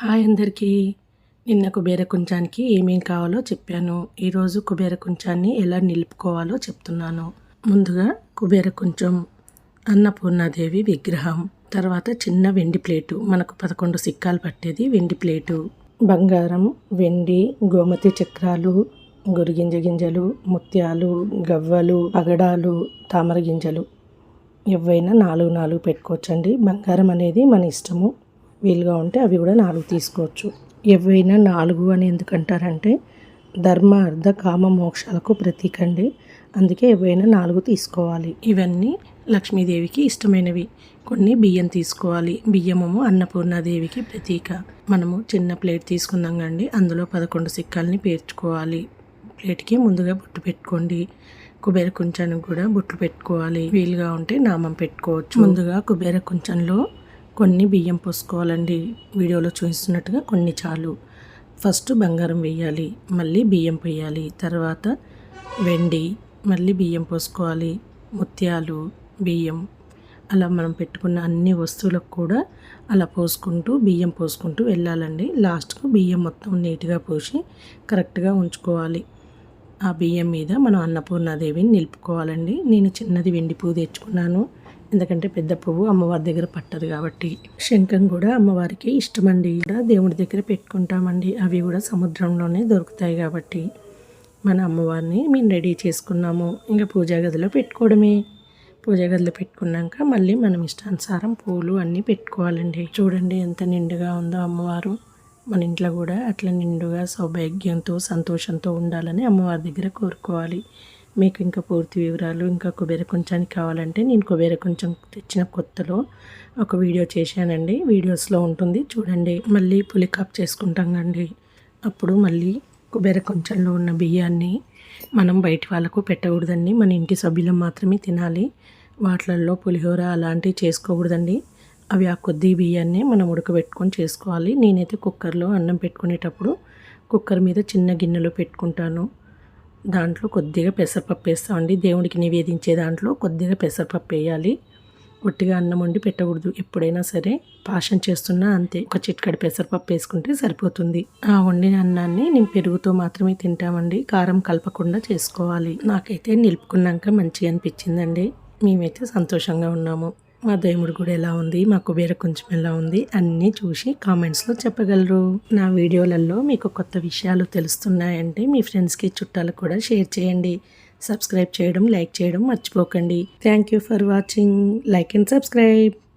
Hi అందరికీ. నిన్న కుబేర కుంచానికి ఏమేం కావాలో చెప్పాను. ఈరోజు కుబేర కుంచాన్ని ఎలా నిలుపుకోవాలో చెప్తున్నాను. ముందుగా కుబేర కుంచం అన్నపూర్ణాదేవి విగ్రహం తర్వాత చిన్న వెండి ప్లేటు మనకు పదకొండు సిక్కాలు పట్టేది వెండి ప్లేటు. బంగారం వెండి గోమతి చక్రాలు గురిగింజ గింజలు ముత్యాలు గవ్వలు పగడాలు తామర గింజలు. ఎవైనా నాలుగు నాలుగు పెట్టుకోవచ్చండి. బంగారం అనేది మన ఇష్టము. వీలుగా ఉంటే అవి కూడా నాలుగు తీసుకోవచ్చు. ఎవైనా నాలుగు అని ఎందుకంటారంటే ధర్మ అర్ధ కామ మోక్షాలకు ప్రతీక అండి అందుకే ఎవైనా నాలుగు తీసుకోవాలి. ఇవన్నీ లక్ష్మీదేవికి ఇష్టమైనవి. కొన్ని బియ్యం తీసుకోవాలి. బియ్యము అన్నపూర్ణాదేవికి ప్రతీక. మనము చిన్న ప్లేట్ తీసుకున్నాం కండి అందులో పదకొండు సిక్కాలని పేర్చుకోవాలి. ప్లేట్కి ముందుగా బొట్టు పెట్టుకోండి. కుబేర కుంచానికి కూడా బొట్లు పెట్టుకోవాలి. వీలుగా ఉంటే నామం పెట్టుకోవచ్చు. ముందుగా కుబేర కుంచంలో కొన్ని బియ్యం పోసుకోవాలండి వీడియోలో చూపిస్తున్నట్టుగా కొన్ని చాలు. ఫస్ట్ బంగారం వేయాలి మళ్ళీ బియ్యం పోయాలి తర్వాత వెండి మళ్ళీ బియ్యం పోసుకోవాలి ముత్యాలు బియ్యం. అలా మనం పెట్టుకున్న అన్ని వస్తువులకు కూడా అలా పోసుకుంటూ బియ్యం పోసుకుంటూ వెళ్ళాలండి. లాస్ట్కు బియ్యం మొత్తం నీట్గా పోసి కరెక్ట్గా ఉంచుకోవాలి. ఆ బియ్యం మీద మనం అన్నపూర్ణాదేవిని నిలుపుకోవాలండి. నేను చిన్నది వెండి పువ్వు తెచ్చుకున్నాను. ఎందుకంటే పెద్ద పువ్వు అమ్మవారి దగ్గర పట్టదు కాబట్టి శంఖం కూడా అమ్మవారికి ఇష్టమండి. కూడా దేవుడి దగ్గర పెట్టుకుంటామండి. అవి కూడా సముద్రంలోనే దొరుకుతాయి కాబట్టి మన అమ్మవారిని మేము రెడీ చేసుకున్నాము. ఇంకా పూజా గదిలో పెట్టుకోవడమే. పూజా గదిలో పెట్టుకున్నాక మళ్ళీ మనం ఇష్టానుసారం పూలు అన్నీ పెట్టుకోవాలండి. చూడండి ఎంత నిండుగా ఉందో అమ్మవారు. మన ఇంట్లో కూడా అట్లా నిండుగా సౌభాగ్యంతో సంతోషంతో ఉండాలని అమ్మవారి దగ్గర కోరుకోవాలి. మీకు ఇంకా పూర్తి వివరాలు ఇంకా కుబేర కొంచానికి కావాలంటే నేను కుబేర కొంచెం తెచ్చిన కొత్తలో ఒక వీడియో చేశానండి. వీడియోస్లో ఉంటుంది. చూడండి. మళ్ళీ పులికాప్ చేసుకుంటాం కండి అప్పుడు మళ్ళీ కుబేర కొంచెంలో ఉన్న బియ్యాన్ని మనం బయటి వాళ్ళకు పెట్టకూడదండి. మన ఇంటి సభ్యులం మాత్రమే తినాలి. వాటిలలో పులిహోర అలాంటివి చేసుకోకూడదండి. అవి ఆ కొద్ది బియ్యాన్ని మనం ఉడకబెట్టుకొని చేసుకోవాలి. నేనైతే కుక్కర్లో అన్నం పెట్టుకునేటప్పుడు కుక్కర్ మీద చిన్న గిన్నెలో పెట్టుకుంటాను. దాంట్లో కొద్దిగా పెసరపప్పు వేస్తామండి. దేవుడికి నివేదించే దాంట్లో కొద్దిగా పెసరపప్పు వేయాలి. ఒట్టిగా అన్నం వండి పెట్టకూడదు ఎప్పుడైనా సరే. పాషం చేస్తున్నా అంతే. ఒక చిట్కడి పెసరపప్పు వేసుకుంటే సరిపోతుంది. ఆ వండిన అన్నాన్ని నేను పెరుగుతో మాత్రమే తింటామండి. కారం కలపకుండా చేసుకోవాలి. నాకైతే నిలుపుకున్నాక మంచిగా అనిపించిందండి. మేమైతే సంతోషంగా ఉన్నాము. మా దేవుడు కూడా ఎలా ఉంది? మా కుబేర కొంచెం ఎలా ఉంది? అన్నీ చూసి కామెంట్స్లో చెప్పగలరు. నా వీడియోలలో మీకు కొత్త విషయాలు తెలుస్తున్నాయంటే మీ ఫ్రెండ్స్కి చుట్టాలకు కూడా షేర్ చేయండి. సబ్స్క్రైబ్ చేయడం లైక్ చేయడం మర్చిపోకండి. Thank you for watching. Like and subscribe.